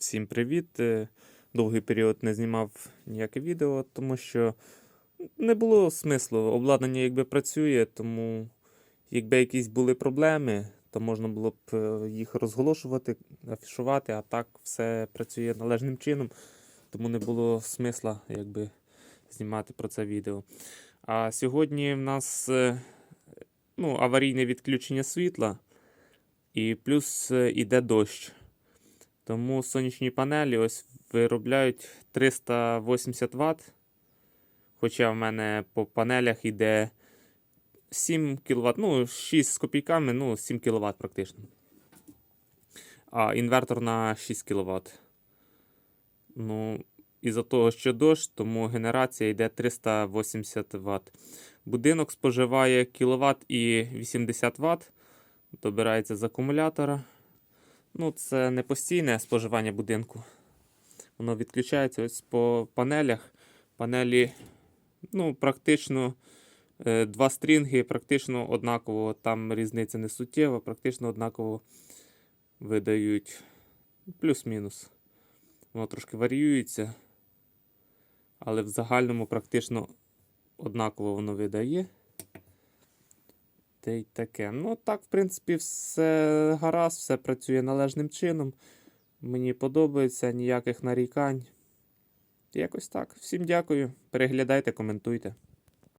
Всім привіт! Е, Довгий період не знімав ніяке відео, тому що не було смислу. Обладнання якби працює, тому якби якісь були проблеми, то можна було б е, їх розголошувати, афішувати, а так все працює належним чином, тому не було смисла якби знімати про це відео. А сьогодні в нас е, ну, аварійне відключення світла, і плюс іде дощ. Тому сонячні панелі ось виробляють 380 Вт. Хоча в мене по панелях йде 7 кВт, ну, 6 з копійками, ну, 7 кВт практично. А інвертор на 6 кВт. Ну, із-за того, що дощ, тому генерація йде 380 Вт. Будинок споживає кВт і 80 Вт. Добирається з акумулятора. Ну, це не постійне споживання будинку. Воно відключається ось по панелях. Панелі, ну, практично е, два стрінги, практично однаково. Там різниця не суттєва, практично однаково видають. Плюс-мінус. Воно трошки варіюється. Але в загальному практично однаково воно видає. Та й таке. Ну, так, в принципі, все гаразд, все працює належним чином. Мені подобається, ніяких нарікань. Якось так. Всім дякую. Переглядайте, коментуйте.